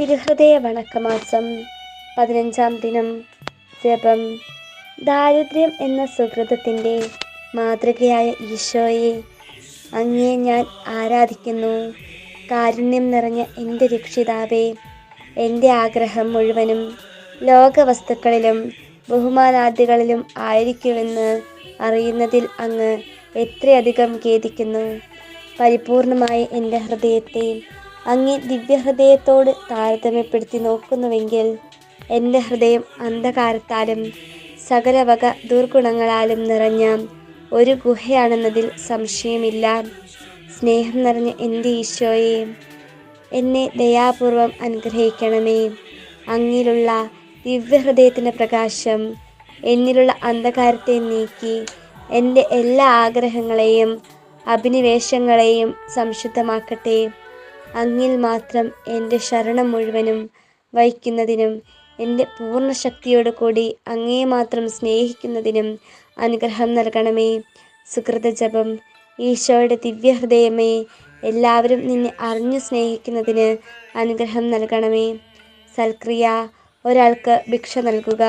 തിരുഹൃദയ വണക്കമാസം. പതിനഞ്ചാം ദിനം. ജപം. ദാരിദ്ര്യം എന്ന സുഹൃതത്തിന്റെ മാതൃകയായ ഈശോയെ അങ്ങേ ഞാൻ ആരാധിക്കുന്നു. കാരുണ്യം നിറഞ്ഞ എന്റെ രക്ഷിതാവേ എന്റെ ആഗ്രഹം മുഴുവനും ലോകവസ്തുക്കളിലും ബഹുമാനാദികളിലും ആയിരിക്കുമെന്ന് അറിയുന്നതിൽ അങ്ങ് എത്രയധികം ഖേദിക്കുന്നു. പരിപൂർണമായി എന്റെ ഹൃദയത്തെ അങ്ങേ ദിവ്യഹൃദയത്തോട് താരതമ്യപ്പെടുത്തി നോക്കുന്നുവെങ്കിൽ എന്റെ ഹൃദയം അന്ധകാരത്താലും സകലവക ദുർഗുണങ്ങളാലും നിറഞ്ഞ ഒരു ഗുഹയാണെന്നതിൽ സംശയമില്ല. സ്നേഹം നിറഞ്ഞ എന്റെ ഈശോയെ എന്നെ ദയാപൂർവം അനുഗ്രഹിക്കണമേ. അങ്ങിലുള്ള ദിവ്യഹൃദയത്തിന്റെ പ്രകാശം എന്നിലുള്ള അന്ധകാരത്തെ നീക്കി എന്റെ എല്ലാ ആഗ്രഹങ്ങളെയും അഭിനിവേശങ്ങളെയും സംശുദ്ധമാക്കട്ടെ. അങ്ങിൽ മാത്രം എന്റെ ശരണം മുഴുവനും വഹിക്കുന്നതിനും എന്റെ പൂർണ ശക്തിയോടു കൂടി അങ്ങേ മാത്രം സ്നേഹിക്കുന്നതിനും അനുഗ്രഹം നൽകണമേ. സുഹൃത ജപം. ഈശോയുടെ ദിവ്യഹൃദയമേ എല്ലാവരും നിന്നെ അറിഞ്ഞു സ്നേഹിക്കുന്നതിന് അനുഗ്രഹം നൽകണമേ. സൽക്രിയ ഒരാൾക്ക് ഭിക്ഷ നൽകുക.